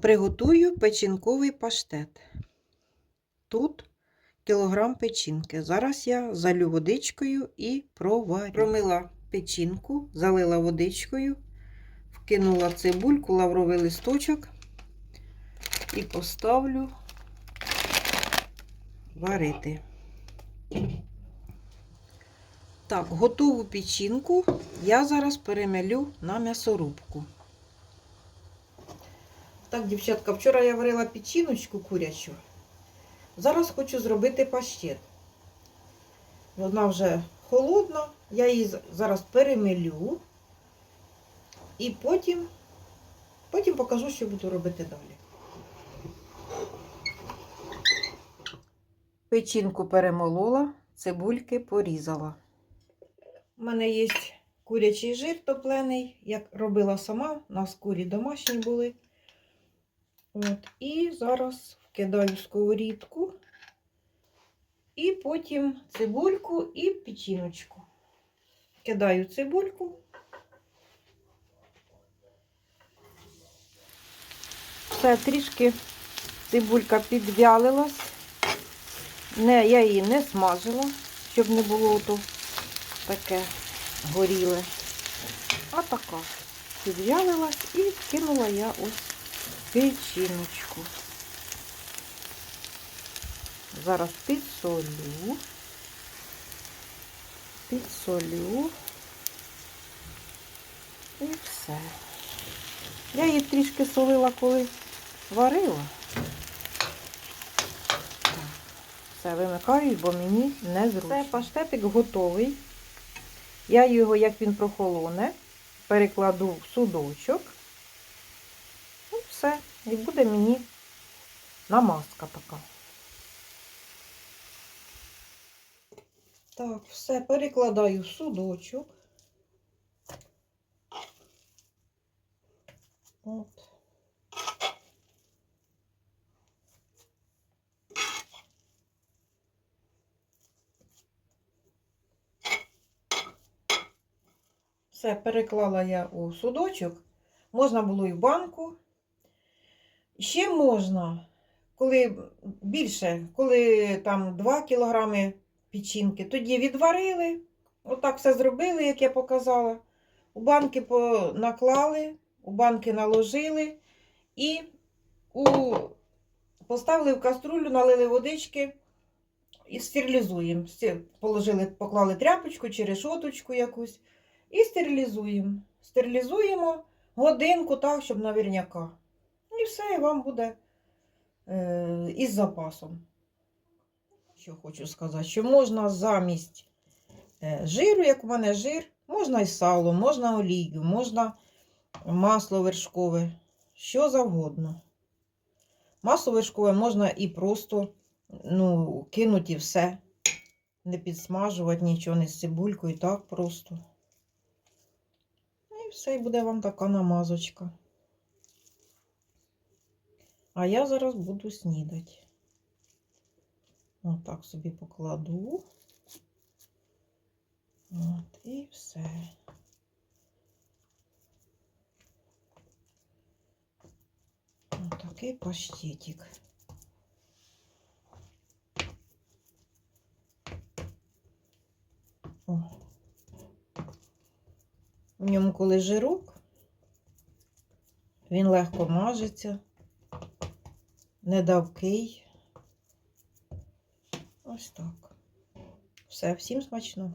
Приготую печінковий паштет. Тут кілограм печінки. Зараз я залю водичкою і проварю. Промила печінку, залила водичкою, вкинула цибульку, лавровий листочок і поставлю варити. Так, готову печінку я зараз перемелю на м'ясорубку. Так, дівчатка, вчора я варила печіночку курячу. Зараз хочу зробити паштет. Вона вже холодна, я її зараз перемелю і потім, потім покажу, що буду робити далі. Печінку перемолола, цибульки порізала. У мене є курячий жир топлений, як робила сама, у нас курі домашні були. От, і зараз вкидаю сковорідку. І потім цибульку і печіночку. Кидаю цибульку. Все, трішки цибулька підвялилась. Не, я її не смажила, щоб не було то таке горіле. А така підвялилась і вкинула я ось печіночку. Зараз підсолю. Підсолю. І все. Я її трішки солила, коли варила. Все, вимикаю, бо мені не зручно. Все, паштетик готовий. Я його, як він прохолоне, перекладу в судочок. І буде мені намазка така. Так, все, перекладаю в судочок. От. Все, переклала я у судочок. Можна було і в банку. Ще можна, коли більше, коли там 2 кілограми печінки, тоді відварили. Отак все зробили, як я показала. У банки наклали, у банки наложили і у... поставили в каструлю, налили водички і стерилізуємо. Положили, поклали тряпочку чи решоточку якусь і стерилізуємо. Стерилізуємо годинку так, щоб наверняка. І все, і вам буде е, із запасом. Що хочу сказати, що можна замість е, жиру, як у мене жир, можна і сало, можна олію, можна масло вершкове, що завгодно. Масло вершкове можна і просто ну, кинути і все. Не підсмажувати нічого, не з цибулькою, так просто. І все, і буде вам така намазочка. А я зараз буду снідати. Отак собі покладу. От, і все. Отакий паштетик. О. В ньому коли жирок, він легко мажеться, не давкий. Ось так. Все, всім смачного.